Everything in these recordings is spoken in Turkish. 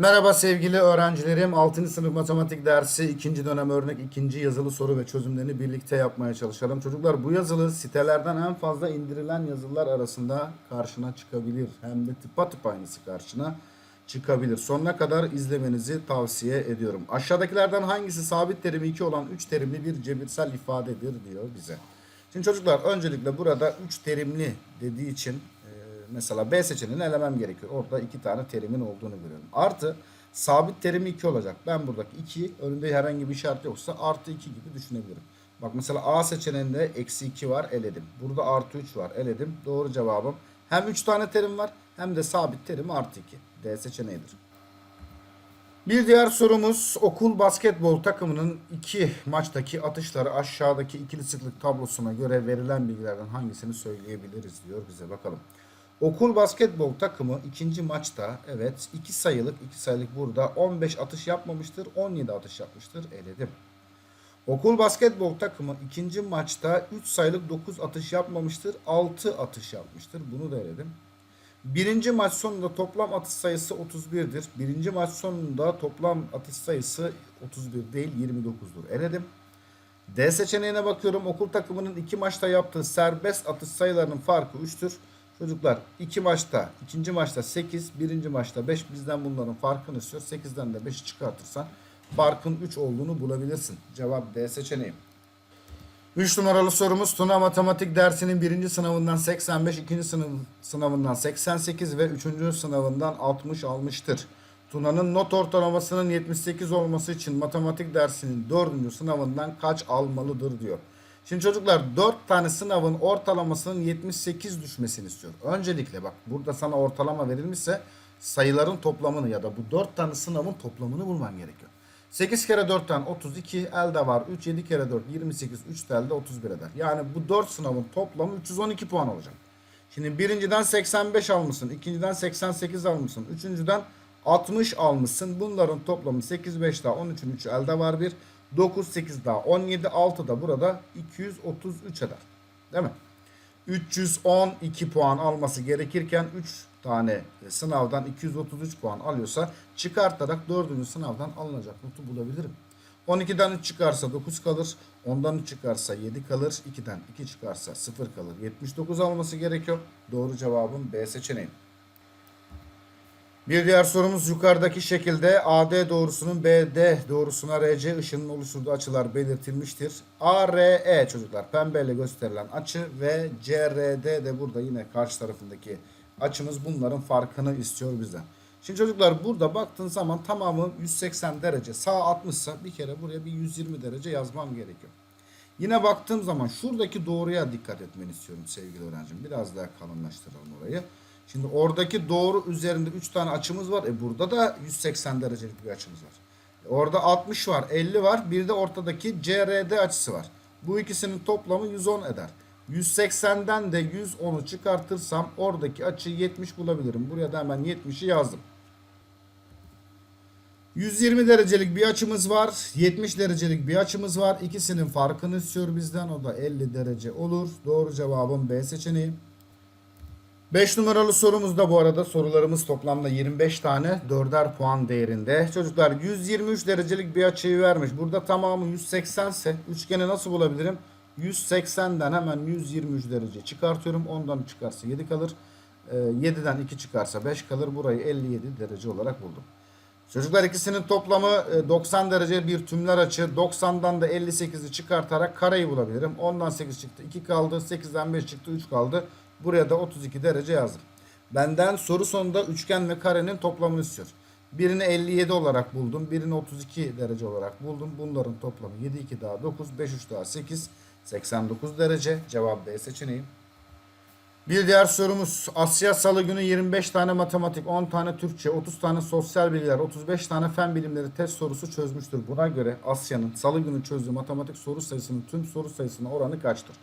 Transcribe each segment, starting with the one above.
Merhaba sevgili öğrencilerim. 6. sınıf matematik dersi 2. dönem örnek 2. yazılı soru ve çözümlerini birlikte yapmaya çalışalım. Çocuklar bu yazılı sitelerden en fazla indirilen yazılar arasında karşına çıkabilir. Hem de tıpatıp aynısı karşına çıkabilir. Sonuna kadar izlemenizi tavsiye ediyorum. Aşağıdakilerden hangisi sabit terimi 2 olan 3 terimli bir cebirsel ifadedir diyor bize. Şimdi çocuklar öncelikle burada 3 terimli dediği için mesela B seçeneğini elemem gerekiyor. Orada 2 tane terimin olduğunu görüyorum. Artı sabit terimi 2 olacak. Ben buradaki 2 önünde herhangi bir işaret yoksa artı 2 gibi düşünebilirim. Bak mesela A seçeneğinde eksi 2 var eledim. Burada artı 3 var eledim. Doğru cevabım hem 3 tane terim var hem de sabit terim artı 2. D seçeneğidir. Bir diğer sorumuz okul basketbol takımının iki maçtaki atışları aşağıdaki ikili sıklık tablosuna göre verilen bilgilerden hangisini söyleyebiliriz diyor bize bakalım. Okul basketbol takımı ikinci maçta evet iki sayılık iki sayılık burada 15 atış yapmamıştır 17 atış yapmıştır eledim. Okul basketbol takımı ikinci maçta 3 sayılık 9 atış yapmamıştır 6 atış yapmıştır bunu da eledim. Birinci maç sonunda toplam atış sayısı 31'dir. Birinci maç sonunda toplam atış sayısı 31 değil 29'dur. Eledim. D seçeneğine bakıyorum. Okul takımının iki maçta yaptığı serbest atış sayılarının farkı 3'tür. Çocuklar iki maçta, ikinci maçta 8, birinci maçta 5 bizden bunların farkını istiyor. 8'den de 5'i çıkartırsan farkın 3 olduğunu bulabilirsin. Cevap D seçeneği. 3 numaralı sorumuz Tuna Matematik dersinin birinci sınavından 85, ikinci sınıf sınavından 88 ve üçüncü sınavından 60 almıştır. Tuna'nın not ortalamasının 78 olması için matematik dersinin dördüncü sınavından kaç almalıdır diyor. Şimdi çocuklar 4 tane sınavın ortalamasının 78 düşmesini istiyor. Öncelikle bak burada sana ortalama verilmişse sayıların toplamını ya da bu 4 tane sınavın toplamını bulman gerekiyor. 8 kere 4'ten 32 elde var. 3 7 kere 4 28 3 de elde 31 eder. Yani bu 4 sınavın toplamı 312 puan olacak. Şimdi birinciden 85 almışsın, ikinciden 88 almışsın, üçüncüden 60 almışsın. Bunların toplamı 8 5 daha 13'ün 3'ü elde var bir. 9 8 daha 17 6 da burada 233 eder. Değil mi? 312 puan alması gerekirken 3 tane sınavdan 233 puan alıyorsa çıkartarak 4. sınavdan alınacak notu bulabilirim. 12'den 3 çıkarsa 9 kalır. 10'dan 3 çıkarsa 7 kalır. 2'den 2 çıkarsa 0 kalır. 79 alması gerekiyor. Doğru cevabım B seçeneği. Bir diğer sorumuz yukarıdaki şekilde AD doğrusunun BD doğrusuna RC ışının oluşturduğu açılar belirtilmiştir. ARE çocuklar pembeyle gösterilen açı ve CRD de burada yine karşı tarafındaki açımız bunların farkını istiyor bizden. Şimdi çocuklar burada baktığın zaman tamamı 180 derece sağ 60 ise bir kere buraya bir 120 derece yazmam gerekiyor. Yine baktığım zaman şuradaki doğruya dikkat etmeni istiyorum sevgili öğrencim. Biraz daha kalınlaştıralım orayı. Şimdi oradaki doğru üzerinde 3 tane açımız var. E burada da 180 derecelik bir açımız var. E orada 60 var, 50 var. Bir de ortadaki CRD açısı var. Bu ikisinin toplamı 110 eder. 180'den de 110'u çıkartırsam oradaki açıyı 70 bulabilirim. Buraya da hemen 70'i yazdım. 120 derecelik bir açımız var. 70 derecelik bir açımız var. İkisinin farkını istiyor bizden. O da 50 derece olur. Doğru cevabım B seçeneği. 5 numaralı sorumuzda bu arada sorularımız toplamda 25 tane 4'er puan değerinde. Çocuklar 123 derecelik bir açıyı vermiş. Burada tamamı 180 ise üçgeni nasıl bulabilirim? 180'den hemen 123 derece çıkartıyorum. Ondan çıkarsa 7 kalır. 7'den 2 çıkarsa 5 kalır. Burayı 57 derece olarak buldum. Çocuklar ikisinin toplamı e, 90 derece bir tümler açı. 90'dan da 58'i çıkartarak kareyi bulabilirim. 10'dan 8 çıktı 2 kaldı. 8'den 5 çıktı 3 kaldı. Buraya da 32 derece yazdım. Benden soru sonunda üçgen ve karenin toplamını istiyor. Birini 57 olarak buldum. Birini 32 derece olarak buldum. Bunların toplamı 7 2 daha 9, 5 3 daha 8, 89 derece. Cevap D seçeneği. Bir diğer sorumuz Asya Salı günü 25 tane matematik, 10 tane Türkçe, 30 tane sosyal bilgiler, 35 tane fen bilimleri test sorusu çözmüştür. Buna göre Asya'nın Salı günü çözdüğü matematik soru sayısının tüm soru sayısına oranı kaçtır?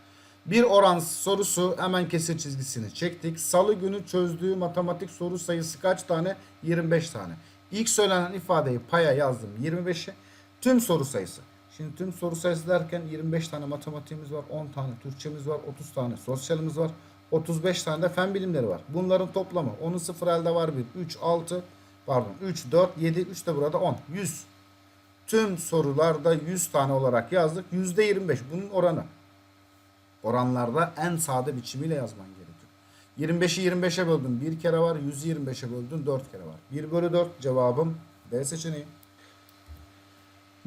Bir oran sorusu hemen kesir çizgisini çektik. Salı günü çözdüğü matematik soru sayısı kaç tane? 25 tane. İlk söylenen ifadeyi paya yazdım 25'e. Tüm soru sayısı. Şimdi tüm soru sayısı derken 25 tane matematiğimiz var, 10 tane Türkçemiz var, 30 tane sosyalimiz var, 35 tane de fen bilimleri var. Bunların toplamı. Onun sıfır elde var bir. 3, 6, Pardon 3, 4, 7, 3 de burada 10. 100. Tüm sorularda 100 tane olarak yazdık. %25 bunun oranı. Oranlarda en sade biçimiyle yazman gerekiyor. 25'i 25'e böldün bir kere var. 100'ü 25'e böldün 4 kere var. 1 bölü 4 cevabım B seçeneği.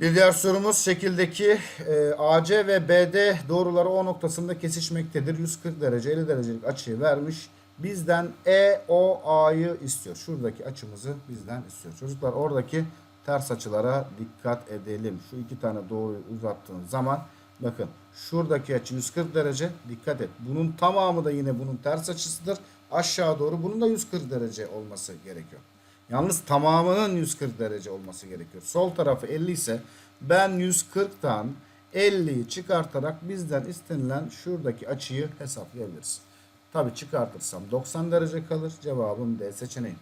Bir diğer sorumuz şekildeki e, AC ve BD doğruları O noktasında kesişmektedir. 140 derece 50 derecelik açıyı vermiş. Bizden EOA'yı istiyor. Şuradaki açımızı bizden istiyor. Çocuklar oradaki ters açılara dikkat edelim. Şu iki tane doğruyu uzattığın zaman bakın şuradaki açı 140 derece dikkat et. Bunun tamamı da yine bunun ters açısıdır. Aşağı doğru bunun da 140 derece olması gerekiyor. Yalnız tamamının 140 derece olması gerekiyor. Sol tarafı 50 ise ben 140'tan 50'yi çıkartarak bizden istenilen şuradaki açıyı hesaplayabiliriz. Tabi çıkartırsam 90 derece kalır. Cevabım D seçeneği.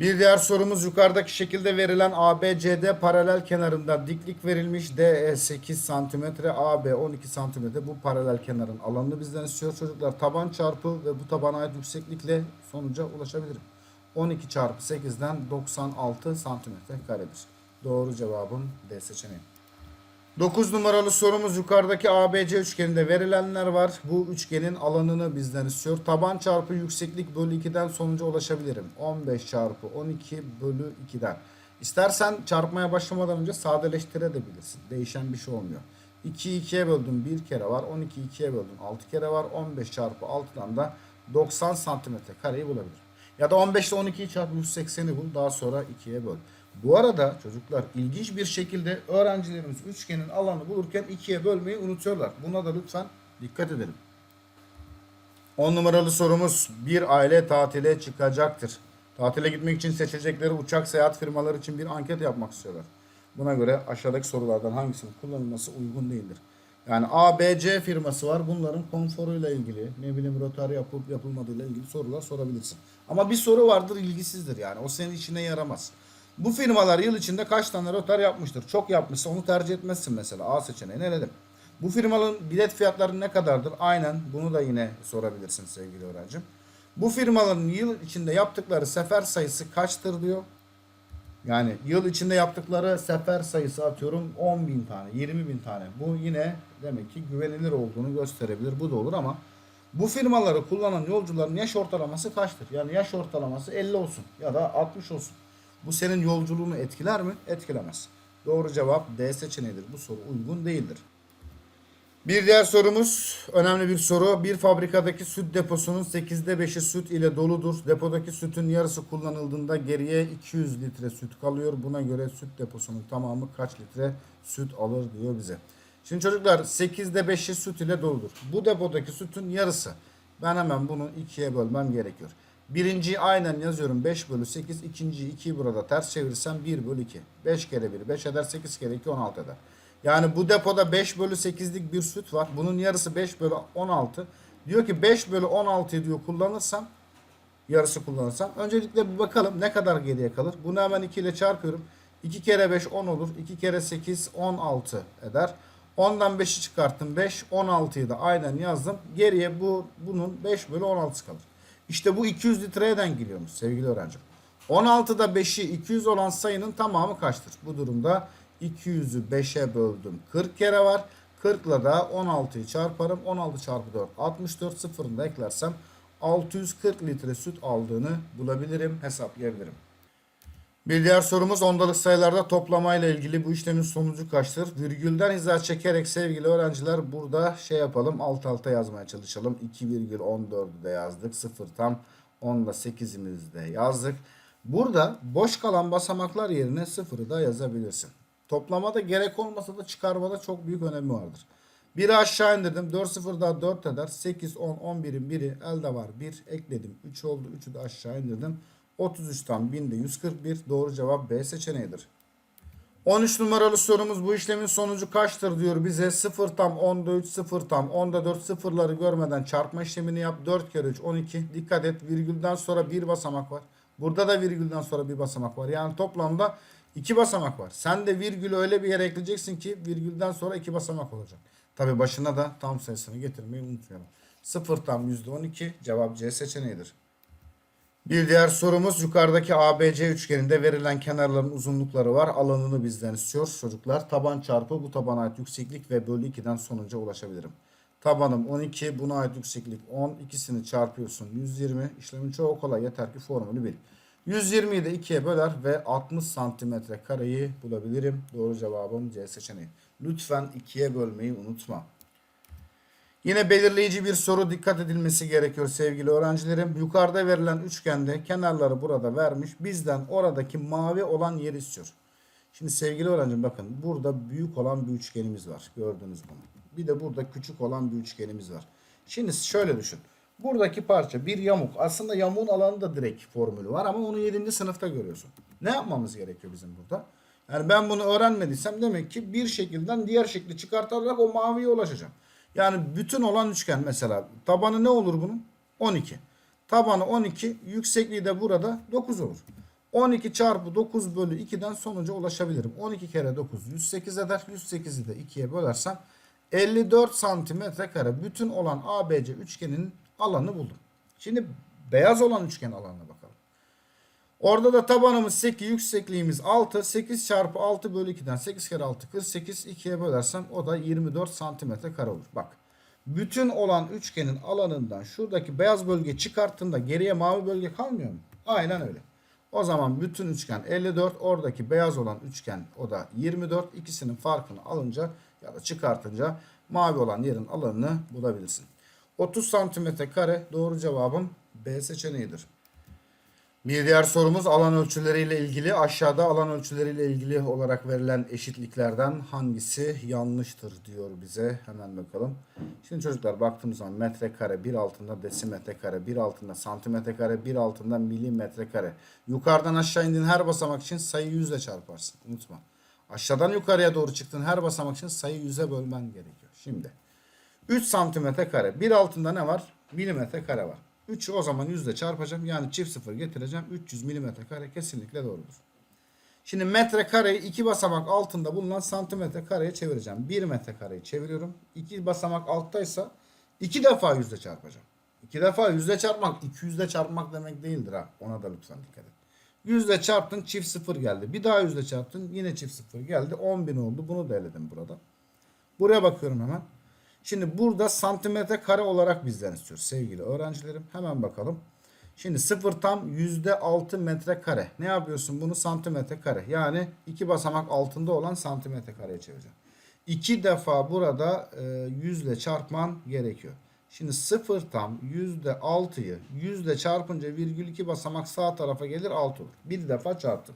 Bir diğer sorumuz yukarıdaki şekilde verilen ABCD paralel kenarında diklik verilmiş DE 8 cm, AB 12 cm bu paralel kenarın alanını bizden istiyor çocuklar. Taban çarpı ve bu tabana ait yükseklikle sonuca ulaşabilirim. 12 çarpı 8'den 96 santimetre karedir. Doğru cevabım D seçeneği. 9 numaralı sorumuz yukarıdaki ABC üçgeninde verilenler var. Bu üçgenin alanını bizden istiyor. Taban çarpı yükseklik bölü 2'den sonuca ulaşabilirim. 15 çarpı 12 bölü 2'den. İstersen çarpmaya başlamadan önce sadeleştirebilirsin. Değişen bir şey olmuyor. 2'yi 2'ye böldüm 1 kere var. 12'yi 2'ye böldüm 6 kere var. 15 çarpı 6'dan da 90 santimetre kareyi bulabilirim. Ya da 15 ile 12'yi çarp 180'i bul. Daha sonra 2'ye böl. Bu arada çocuklar ilginç bir şekilde öğrencilerimiz üçgenin alanı bulurken ikiye bölmeyi unutuyorlar. Buna da lütfen dikkat edelim. 10 numaralı sorumuz bir aile tatile çıkacaktır. Tatile gitmek için seçecekleri uçak seyahat firmaları için bir anket yapmak istiyorlar. Buna göre aşağıdaki sorulardan hangisinin kullanılması uygun değildir? Yani A, B, C firması var. Bunların konforuyla ilgili, ne bileyim rotar yapıp yapılmadığıyla ilgili sorular sorabilirsin. Ama bir soru vardır ilgisizdir yani. O senin işine yaramaz. Bu firmalar yıl içinde kaç tane rotar yapmıştır? Çok yapmışsa onu tercih etmezsin mesela. A seçeneğini eledim. Bu firmaların bilet fiyatları ne kadardır? Aynen bunu da yine sorabilirsin sevgili öğrencim. Bu firmaların yıl içinde yaptıkları sefer sayısı kaçtır diyor. Yani yıl içinde yaptıkları sefer sayısı atıyorum 10 bin tane, 20 bin tane. Bu yine demek ki güvenilir olduğunu gösterebilir. Bu da olur ama bu firmaları kullanan yolcuların yaş ortalaması kaçtır? Yani yaş ortalaması 50 olsun ya da 60 olsun. Bu senin yolculuğunu etkiler mi? Etkilemez. Doğru cevap D seçeneğidir. Bu soru uygun değildir. Bir diğer sorumuz önemli bir soru. Bir fabrikadaki süt deposunun 8'de 5'i süt ile doludur. Depodaki sütün yarısı kullanıldığında geriye 200 litre süt kalıyor. Buna göre süt deposunun tamamı kaç litre süt alır diyor bize. Şimdi çocuklar 8'de 5'i süt ile doludur. Bu depodaki sütün yarısı. Ben hemen bunu ikiye bölmem gerekiyor. Birinciyi aynen yazıyorum 5 bölü 8. İkinciyi 2'yi burada ters çevirirsem 1 bölü 2. 5 kere 1 5 eder 8 kere 2 16 eder. Yani bu depoda 5 bölü 8'lik bir süt var. Bunun yarısı 5 bölü 16. Diyor ki 5 bölü 16'yı diyor kullanırsam yarısı kullanırsam. Öncelikle bir bakalım ne kadar geriye kalır. Bunu hemen 2 ile çarpıyorum. 2 kere 5 10 olur. 2 kere 8 16 eder. 10'dan 5'i çıkarttım 5. 16'yı da aynen yazdım. Geriye bu bunun 5 bölü 16 kalır. İşte bu 200 litreye dengeliyormuş sevgili öğrencim. 16'da 5'i 200 olan sayının tamamı kaçtır? Bu durumda 200'ü 5'e böldüm. 40 kere var. 40 ile da 16'yı çarparım. 16 çarpı 4 64 sıfırını da eklersem 640 litre süt aldığını bulabilirim, hesaplayabilirim. Bir diğer sorumuz ondalık sayılarda toplamayla ilgili bu işlemin sonucu kaçtır? Virgülden hiza çekerek sevgili öğrenciler burada şey yapalım alt alta yazmaya çalışalım. 2,14'ü de yazdık. 0 tam 10 ile 8'imizi de yazdık. Burada boş kalan basamaklar yerine 0'ı da yazabilirsin. Toplamada gerek olmasa da çıkarmada çok büyük önemi vardır. 1'i aşağı indirdim. 4 0 daha 4 eder. 8, 10, 11'in biri elde var. 1 ekledim. 3 oldu. 3'ü de aşağı indirdim. 33'ten 1000'de 141. Doğru cevap B seçeneğidir. 13 numaralı sorumuz bu işlemin sonucu kaçtır diyor bize. 0 tam 10'da 3 0 tam 10'da 4 sıfırları görmeden çarpma işlemini yap. 4 kere 3 12. Dikkat et virgülden sonra bir basamak var. Burada da virgülden sonra bir basamak var. Yani toplamda iki basamak var. Sen de virgülü öyle bir yere ekleyeceksin ki virgülden sonra iki basamak olacak. Tabi başına da tam sayısını getirmeyi unutmayalım. 0 tam %12 cevap C seçeneğidir. Bir diğer sorumuz yukarıdaki ABC üçgeninde verilen kenarların uzunlukları var. Alanını bizden istiyor çocuklar. Taban çarpı bu tabana ait yükseklik ve bölü 2'den sonuca ulaşabilirim. Tabanım 12, buna ait yükseklik 10. İkisini çarpıyorsun 120. İşlemin çoğu kolay yeter ki formülü bil. 120'yi de 2'ye böler ve 60 santimetre kareyi bulabilirim. Doğru cevabım C seçeneği. Lütfen 2'ye bölmeyi unutma. Yine belirleyici bir soru dikkat edilmesi gerekiyor sevgili öğrencilerim. Yukarıda verilen üçgende kenarları burada vermiş. Bizden oradaki mavi olan yeri istiyor. Şimdi sevgili öğrencim bakın burada büyük olan bir üçgenimiz var. Gördünüz bunu. Bir de burada küçük olan bir üçgenimiz var. Şimdi şöyle düşün. Buradaki parça bir yamuk. Aslında yamuğun alanı da direkt formülü var ama onu 7. sınıfta görüyorsun. Ne yapmamız gerekiyor bizim burada? Yani ben bunu öğrenmediysem demek ki bir şekilden diğer şekli çıkartarak o maviye ulaşacağım. Yani bütün olan üçgen mesela tabanı ne olur bunun? 12. Tabanı 12, yüksekliği de burada 9 olur. 12 çarpı 9 bölü 2'den sonuca ulaşabilirim. 12 kere 9 108 eder. 108'i de 2'ye bölersem 54 santimetre kare bütün olan ABC üçgenin alanını buldum. Şimdi beyaz olan üçgen alanına bakalım. Orada da tabanımız 8, yüksekliğimiz 6. 8 çarpı 6 bölü 2'den 8 kere 6 48. 2'ye bölersem o da 24 santimetre kare olur. Bak. Bütün olan üçgenin alanından şuradaki beyaz bölge çıkarttığında geriye mavi bölge kalmıyor mu? Aynen öyle. O zaman bütün üçgen 54. Oradaki beyaz olan üçgen o da 24. İkisinin farkını alınca ya da çıkartınca mavi olan yerin alanını bulabilirsin. 30 santimetre kare doğru cevabım B seçeneğidir. Bir diğer sorumuz alan ölçüleriyle ilgili. Aşağıda alan ölçüleriyle ilgili olarak verilen eşitliklerden hangisi yanlıştır diyor bize. Hemen bakalım. Şimdi çocuklar baktığımız zaman metrekare bir altında desimetre kare, bir altında santimetre kare, bir altında milimetre kare. Yukarıdan aşağı indiğin her basamak için sayı yüzle çarparsın. Unutma. Aşağıdan yukarıya doğru çıktığın her basamak için sayı yüze bölmen gerekiyor. Şimdi 3 santimetre kare. Bir altında ne var? Milimetre kare var. 3'ü o zaman yüzle çarpacağım. Yani çift sıfır getireceğim. 300 milimetre kare kesinlikle doğrudur. Şimdi metre kareyi iki basamak altında bulunan santimetre kareye çevireceğim. 1 metre kareyi çeviriyorum. İki basamak alttaysa iki defa yüzle çarpacağım. İki defa yüzle çarpmak 200'le çarpmak demek değildir ha. Ona da lütfen dikkat et. Yüzle çarptın çift sıfır geldi. Bir daha yüzle çarptın yine çift sıfır geldi. 10 bin oldu. Bunu da eledim burada. Buraya bakıyorum hemen. Şimdi burada santimetre kare olarak bizden istiyor sevgili öğrencilerim. Hemen bakalım. Şimdi sıfır tam yüzde altı metre kare. Ne yapıyorsun bunu santimetre kare. Yani iki basamak altında olan santimetre kareye çevireceğim. İki defa burada e, yüzle çarpman gerekiyor. Şimdi sıfır tam yüzde altıyı yüzle çarpınca virgül iki basamak sağ tarafa gelir 6 olur. Bir defa çarptım.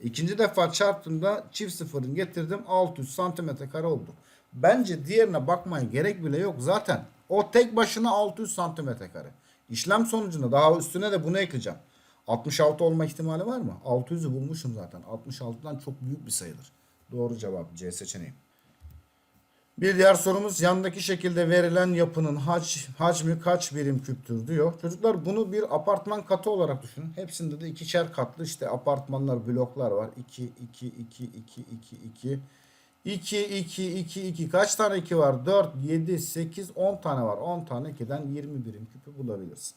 İkinci defa çarptığımda çift sıfırın getirdim 600 santimetre kare oldu. Bence diğerine bakmaya gerek bile yok. Zaten o tek başına 600 santimetre kare. İşlem sonucunda daha üstüne de bunu ekleyeceğim. 66 olma ihtimali var mı? 600'ü bulmuşum zaten. 66'dan çok büyük bir sayıdır. Doğru cevap C seçeneği. Bir diğer sorumuz yandaki şekilde verilen yapının hac, hacmi kaç birim küptür diyor. Çocuklar bunu bir apartman katı olarak düşünün. Hepsinde de ikişer katlı işte apartmanlar, bloklar var. 2, 2, 2, 2, 2, 2. 2, 2, 2, 2. Kaç tane 2 var? 4, 7, 8, 10 tane var. 10 tane 2'den 20 birim küpü bulabilirsin.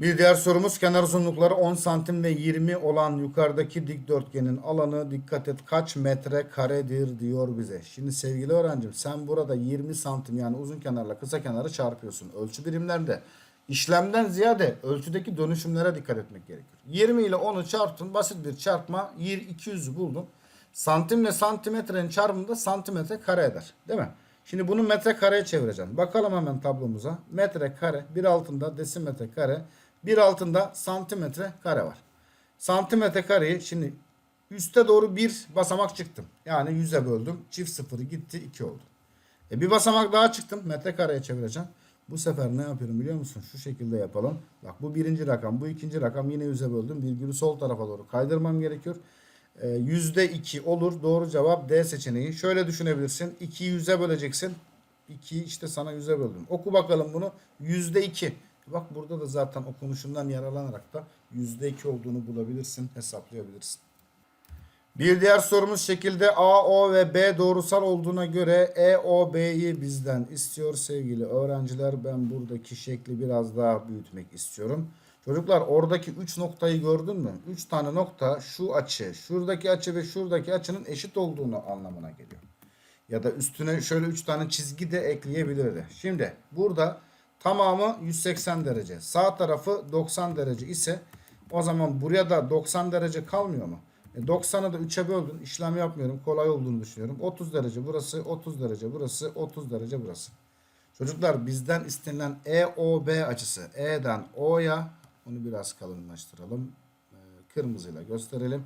Bir diğer sorumuz kenar uzunlukları 10 santim ve 20 olan yukarıdaki dikdörtgenin alanı dikkat et kaç metre karedir diyor bize. Şimdi sevgili öğrencim sen burada 20 santim yani uzun kenarla kısa kenarı çarpıyorsun. Ölçü birimlerinde işlemden ziyade ölçüdeki dönüşümlere dikkat etmek gerekiyor. 20 ile 10'u çarptın basit bir çarpma 200'ü buldun. Santimle santimetrenin çarpımı da santimetre kare eder. Değil mi? Şimdi bunu metre kareye çevireceğim. Bakalım hemen tablomuza. Metre kare, bir altında desimetre kare, bir altında santimetre kare var. Santimetre kareyi şimdi üste doğru bir basamak çıktım. Yani yüze böldüm. Çift sıfırı gitti 2 oldu. E bir basamak daha çıktım. Metre kareye çevireceğim. Bu sefer ne yapıyorum biliyor musun? Şu şekilde yapalım. Bak bu birinci rakam, bu ikinci rakam yine yüze böldüm. Virgülü sol tarafa doğru kaydırmam gerekiyor. Ee, yüzde iki olur. Doğru cevap D seçeneği. Şöyle düşünebilirsin. 2'yi yüze böleceksin. 2'yi işte sana yüze böldüm. Oku bakalım bunu. Yüzde iki. Bak burada da zaten okunuşundan yararlanarak da yüzde iki olduğunu bulabilirsin. Hesaplayabilirsin. Bir diğer sorumuz şekilde A, O ve B doğrusal olduğuna göre E, O, B'yi bizden istiyor sevgili öğrenciler. Ben buradaki şekli biraz daha büyütmek istiyorum. Çocuklar oradaki 3 noktayı gördün mü? 3 tane nokta şu açı, şuradaki açı ve şuradaki açının eşit olduğunu anlamına geliyor. Ya da üstüne şöyle 3 tane çizgi de ekleyebilirdi. Şimdi burada tamamı 180 derece. Sağ tarafı 90 derece ise o zaman buraya da 90 derece kalmıyor mu? E 90'ı da 3'e böldün. İşlem yapmıyorum. Kolay olduğunu düşünüyorum. 30 derece burası, 30 derece burası, 30 derece burası. Çocuklar bizden istenilen EOB açısı. E'den O'ya onu biraz kalınlaştıralım. Ee, Kırmızıyla gösterelim.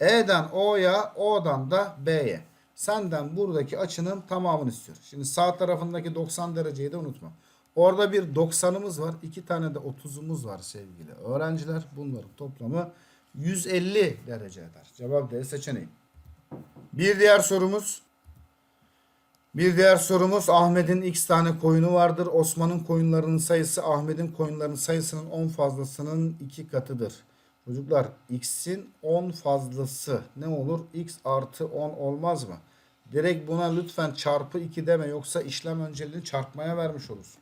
E'den O'ya, O'dan da B'ye. Senden buradaki açının tamamını istiyor. Şimdi sağ tarafındaki 90 dereceyi de unutma. Orada bir 90'ımız var. iki tane de 30'umuz var sevgili öğrenciler. Bunların toplamı 150 derece eder. Cevap D seçeneği. Bir diğer sorumuz. Bir diğer sorumuz Ahmet'in x tane koyunu vardır. Osman'ın koyunlarının sayısı Ahmet'in koyunlarının sayısının 10 fazlasının 2 katıdır. Çocuklar x'in 10 fazlası ne olur? x artı 10 olmaz mı? Direkt buna lütfen çarpı 2 deme yoksa işlem önceliğini çarpmaya vermiş olursun.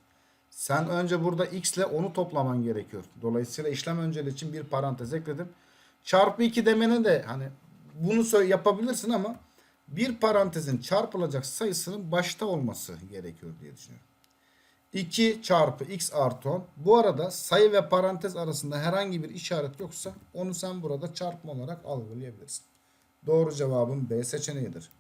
Sen önce burada x ile onu toplaman gerekiyor. Dolayısıyla işlem önceliği için bir parantez ekledim. Çarpı 2 demene de hani bunu yapabilirsin ama bir parantezin çarpılacak sayısının başta olması gerekiyor diye düşünüyorum. 2 çarpı x artı 10. Bu arada sayı ve parantez arasında herhangi bir işaret yoksa onu sen burada çarpma olarak algılayabilirsin. Doğru cevabın B seçeneğidir.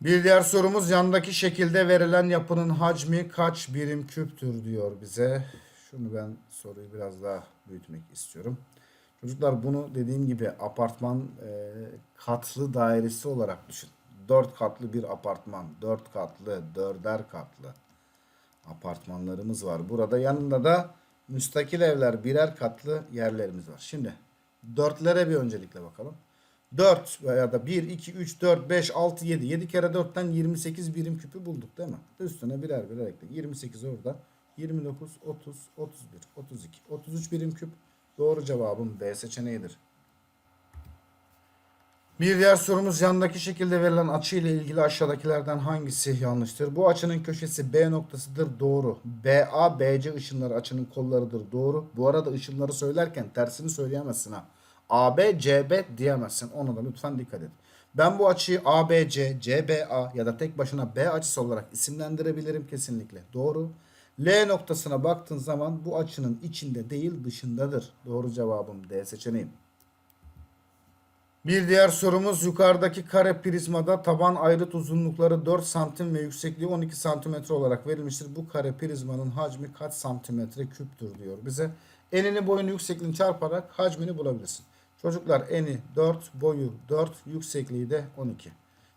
Bir diğer sorumuz yandaki şekilde verilen yapının hacmi kaç birim küptür diyor bize. Şunu ben soruyu biraz daha büyütmek istiyorum. Çocuklar bunu dediğim gibi apartman e, katlı dairesi olarak düşün. 4 katlı bir apartman. 4 katlı, dörder katlı apartmanlarımız var. Burada yanında da müstakil evler birer katlı yerlerimiz var. Şimdi dörtlere bir öncelikle bakalım. 4 veya da 1, 2, 3, 4, 5, 6, 7. 7 kere 4'ten 28 birim küpü bulduk değil mi? Üstüne birer birer ekle. 28 orada. 29, 30, 31, 32, 33 birim küp. Doğru cevabım B seçeneğidir. Bir diğer sorumuz yandaki şekilde verilen açı ile ilgili aşağıdakilerden hangisi yanlıştır? Bu açının köşesi B noktasıdır. Doğru. BA, BC ışınları açının kollarıdır. Doğru. Bu arada ışınları söylerken tersini söyleyemezsin ha. AB, CB diyemezsin. Ona da lütfen dikkat et. Ben bu açıyı ABC, CBA ya da tek başına B açısı olarak isimlendirebilirim kesinlikle. Doğru. L noktasına baktığın zaman bu açının içinde değil dışındadır. Doğru cevabım D seçeneği. Bir diğer sorumuz yukarıdaki kare prizmada taban ayrıt uzunlukları 4 santim ve yüksekliği 12 santimetre olarak verilmiştir. Bu kare prizmanın hacmi kaç santimetre küptür diyor bize. Enini boyunu yüksekliğini çarparak hacmini bulabilirsin. Çocuklar eni 4, boyu 4, yüksekliği de 12.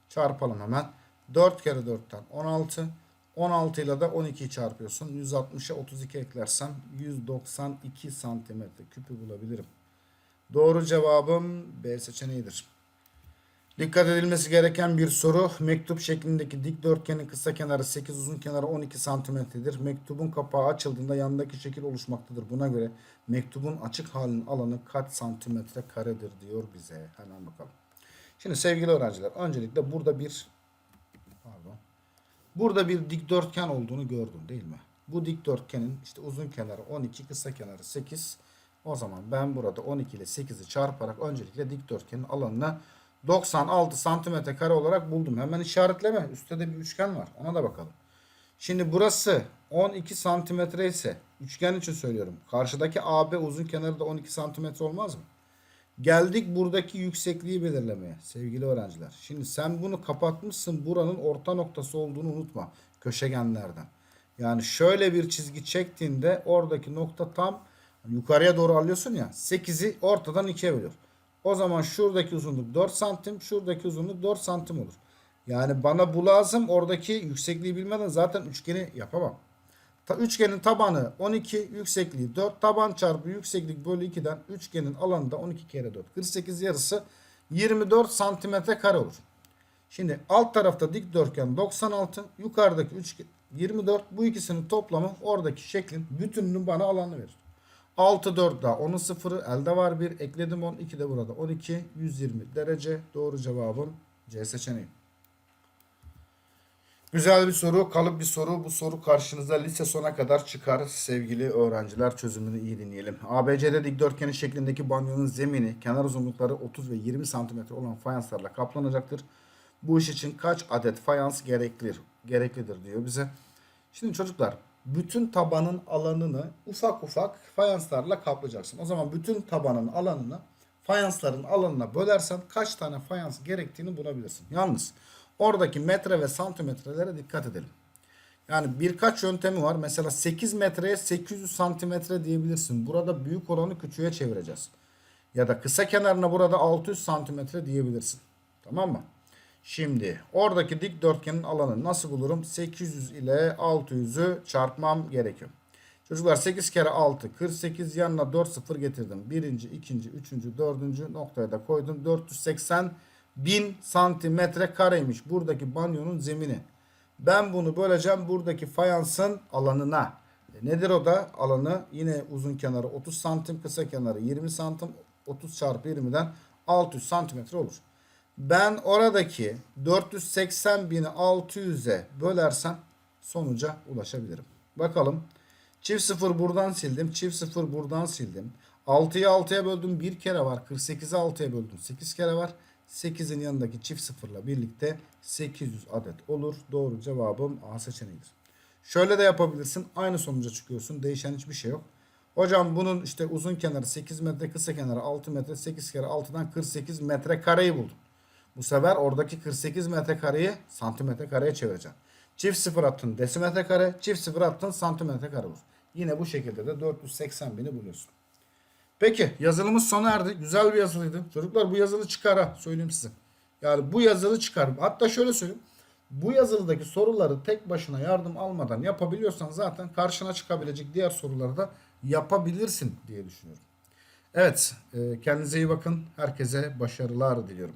Çarpalım hemen. 4 kere 4'ten 16. 16 ile de 12'yi çarpıyorsun. 160'a 32 eklersem 192 santimetre küpü bulabilirim. Doğru cevabım B seçeneğidir. Dikkat edilmesi gereken bir soru. Mektup şeklindeki dikdörtgenin kısa kenarı 8 uzun kenarı 12 santimetredir. Mektubun kapağı açıldığında yanındaki şekil oluşmaktadır. Buna göre mektubun açık halinin alanı kaç santimetre karedir diyor bize. Hemen bakalım. Şimdi sevgili öğrenciler öncelikle burada bir. Burada bir dikdörtgen olduğunu gördün değil mi? Bu dikdörtgenin işte uzun kenarı 12 kısa kenarı 8 o zaman ben burada 12 ile 8'i çarparak öncelikle dikdörtgenin alanını 96 santimetre kare olarak buldum. Hemen işaretleme. Üstte de bir üçgen var. Ona da bakalım. Şimdi burası 12 santimetre ise üçgen için söylüyorum. Karşıdaki AB uzun kenarı da 12 santimetre olmaz mı? Geldik buradaki yüksekliği belirlemeye sevgili öğrenciler. Şimdi sen bunu kapatmışsın. Buranın orta noktası olduğunu unutma. Köşegenlerden. Yani şöyle bir çizgi çektiğinde oradaki nokta tam yukarıya doğru alıyorsun ya 8'i ortadan 2'ye bölüyor. O zaman şuradaki uzunluk 4 santim, şuradaki uzunluk 4 santim olur. Yani bana bu lazım. Oradaki yüksekliği bilmeden zaten üçgeni yapamam. Üçgenin tabanı 12, yüksekliği 4. Taban çarpı yükseklik bölü 2'den üçgenin alanı da 12 kere 4. 48 yarısı 24 santimetre kare olur. Şimdi alt tarafta dikdörtgen 96, yukarıdaki üçgen 24. Bu ikisinin toplamı oradaki şeklin bütününün bana alanını verir. 6 4 daha 10'un sıfırı elde var 1 ekledim 10 2 de burada 12 120 derece doğru cevabım C seçeneği. Güzel bir soru, kalıp bir soru. Bu soru karşınıza lise sona kadar çıkar sevgili öğrenciler. Çözümünü iyi dinleyelim. ABCD dikdörtgeni şeklindeki banyonun zemini kenar uzunlukları 30 ve 20 santimetre olan fayanslarla kaplanacaktır. Bu iş için kaç adet fayans gereklidir, gereklidir diyor bize. Şimdi çocuklar bütün tabanın alanını ufak ufak fayanslarla kaplayacaksın. O zaman bütün tabanın alanını fayansların alanına bölersen kaç tane fayans gerektiğini bulabilirsin. Yalnız oradaki metre ve santimetrelere dikkat edelim. Yani birkaç yöntemi var. Mesela 8 metreye 800 santimetre diyebilirsin. Burada büyük olanı küçüğe çevireceğiz. Ya da kısa kenarına burada 600 santimetre diyebilirsin. Tamam mı? Şimdi oradaki dikdörtgenin alanı nasıl bulurum? 800 ile 600'ü çarpmam gerekiyor. Çocuklar 8 kere 6 48 yanına 4 sıfır getirdim. Birinci, ikinci, üçüncü, dördüncü noktaya da koydum. 480 bin santimetre kareymiş buradaki banyonun zemini. Ben bunu böleceğim buradaki fayansın alanına. E nedir o da? Alanı yine uzun kenarı 30 santim, kısa kenarı 20 santim. 30 çarpı 20'den 600 santimetre olur. Ben oradaki 480 bini 600'e bölersem sonuca ulaşabilirim. Bakalım. Çift sıfır buradan sildim. Çift sıfır buradan sildim. 6'yı 6'ya böldüm. Bir kere var. 48'i 6'ya böldüm. 8 kere var. 8'in yanındaki çift sıfırla birlikte 800 adet olur. Doğru cevabım A seçeneğidir. Şöyle de yapabilirsin. Aynı sonuca çıkıyorsun. Değişen hiçbir şey yok. Hocam bunun işte uzun kenarı 8 metre, kısa kenarı 6 metre, 8 kere 6'dan 48 metre kareyi buldum. Bu sefer oradaki 48 metre kareyi santimetre kareye çevireceğim. Çift sıfır attın desimetre kare, çift sıfır attın santimetre kare olur. Yine bu şekilde de 480 bini buluyorsun. Peki yazılımız sona erdi. Güzel bir yazılıydı. Çocuklar bu yazılı çıkar ha söyleyeyim size. Yani bu yazılı çıkar. Hatta şöyle söyleyeyim. Bu yazılıdaki soruları tek başına yardım almadan yapabiliyorsan zaten karşına çıkabilecek diğer soruları da yapabilirsin diye düşünüyorum. Evet, e, kendinize iyi bakın. Herkese başarılar diliyorum.